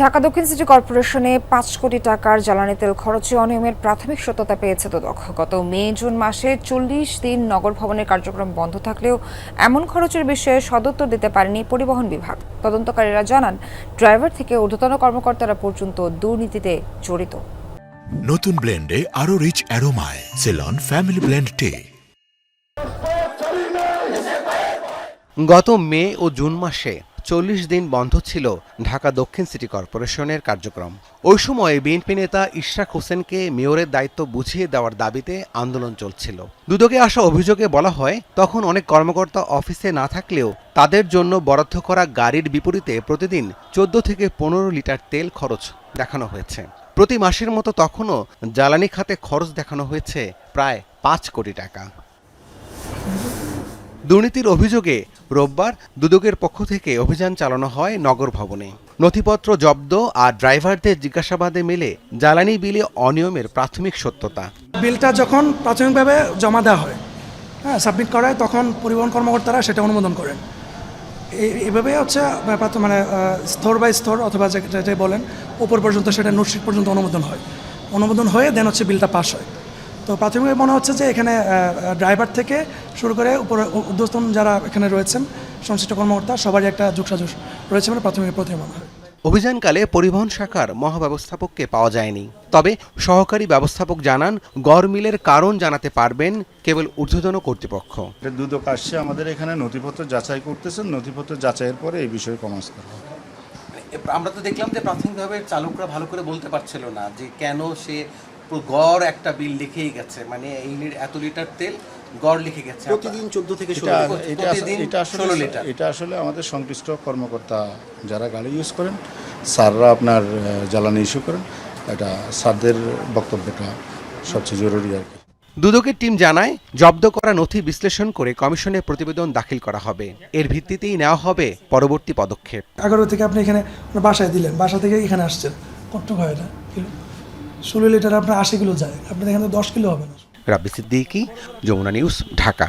ঢাকা দক্ষিণ সিটি কর্পোরেশনে পাঁচ কোটি টাকার জ্বালানি তেল খরচে অনিয়মের প্রাথমিক সত্যতা পেয়েছে দুদক। গত মে জুন মাসে চল্লিশ দিন নগর ভবনের কার্যক্রম বন্ধ থাকলেও এমন খরচের বিষয়ে সদুত্তর দিতে পারেনি পরিবহন বিভাগ। তদন্তকারীরা জানান ড্রাইভার থেকে ঊর্ধ্বতন কর্মকর্তারা পর্যন্ত দুর্নীতিতে জড়িত। নতুন ব্লেন্ডে আরও রিচ অ্যারোমায় সেলন ফ্যামিলি ব্লেন্ড টে। গত মে ও জুন মাসে চল্লিশ দিন বন্ধ ছিল ঢাকা দক্ষিণ সিটি কর্পোরেশনের কার্যক্রম। ওই সময় বিএনপি নেতা ইশরাক হোসেনকে মেয়রের দায়িত্ব বুঝিয়ে দেওয়ার দাবিতে আন্দোলন চলছিল। দুদকে আসা অভিযোগে বলা হয়, তখন অনেক কর্মকর্তা অফিসে না থাকলেও তাদের জন্য বরাদ্দ করা গাড়ির বিপরীতে প্রতিদিন চোদ্দ থেকে পনেরো লিটার তেল খরচ দেখানো হয়েছে। প্রতি মাসের মতো তখনও জ্বালানি খাতে খরচ দেখানো হয়েছে প্রায় পাঁচ কোটি টাকা। দুর্নীতির অভিযোগে রোববার দুদকের পক্ষ থেকে অভিযান চালানো হয় নগর ভবনে। নথিপত্র জব্দ আর ড্রাইভারদের জিজ্ঞাসাবাদে মেলে জ্বালানি বিলে অনিয়মের প্রাথমিক সত্যতা। বিলটা যখন প্রাথমিকভাবে জমা দেওয়া হয় হ্যাঁ সাবমিট করা হয় তখন পরিবহন কর্মকর্তারা সেটা অনুমোদন করেন। এই- এইভাবে হচ্ছে মানে স্তর বাই স্তর অথবা যে- যেটাই বলেন, ওপর পর্যন্ত সেটা নোটশিট পর্যন্ত অনুমোদন হয়। অনুমোদন হয়ে দেন হচ্ছে বিলটা পাস হয়। তো প্রাথমিকভাবে মনে হচ্ছে যে এখানে ড্রাইভার থেকে শুরু করে উপরে উদ্যোস্তন যারা এখানে রয়েছেন সংশ্লিষ্ট কর্মকর্তা সবারই একটা যোগসাজোশ রয়েছে বলে প্রাথমিক প্রথমে মনে হয়। অভিযানকালে পরিবহন শাখার মহাব্যবস্থাপককে পাওয়া যায়নি। তবে সহকারী ব্যবস্থাপক জানান গড় মিলের কারণ জানাতে পারবেন কেবল ঊর্ধ্বতন কর্তৃপক্ষ। দুদক আসছে আমাদের এখানে নথিপত্র যাচাই করতেছেন নথিপত্র যাচাইয়ের পরে এই বিষয়ে কমার্স করা আমরা তো দেখলাম যে প্রাথমিকভাবে চালকরা ভালো করে বলতে পারছিল না যে কেন সে গড় একটা বিল লিখেই গেছে মানে এই লি- এত লিটার তেল গড় লিখে গেছে প্রতিদিন চোদ্দ থেকে ষোলো এটা আসলে লিটার। এটা আসলে আমাদের সংশ্লিষ্ট কর্মকর্তা যারা গাড়ি ইউজ করেন স্যাররা আপনার জ্বালানি ইস্যু করেন এটা স্যারদের বক্তব্যটা সবচেয়ে জরুরি আর কি। দুদকের টিম জানায় জব্দ করা নথি বিশ্লেষণ করে কমিশনে প্রতিবেদন দাখিল করা হবে। এর ভিত্তিতেই নেওয়া হবে পরবর্তী পদক্ষেপ। এগারো থেকে আপনি এখানে বাসায় দিলেন বাসা থেকে এখানে আসছেন। কতটুকু হয় এটা? কিলো? ষোলো লিটার আপনার আশি কিলো যায়। আপনি এখানে দশ কিলো হবে না। রাব্বি সিদ্দিকি, যমুনা নিউজ, ঢাকা।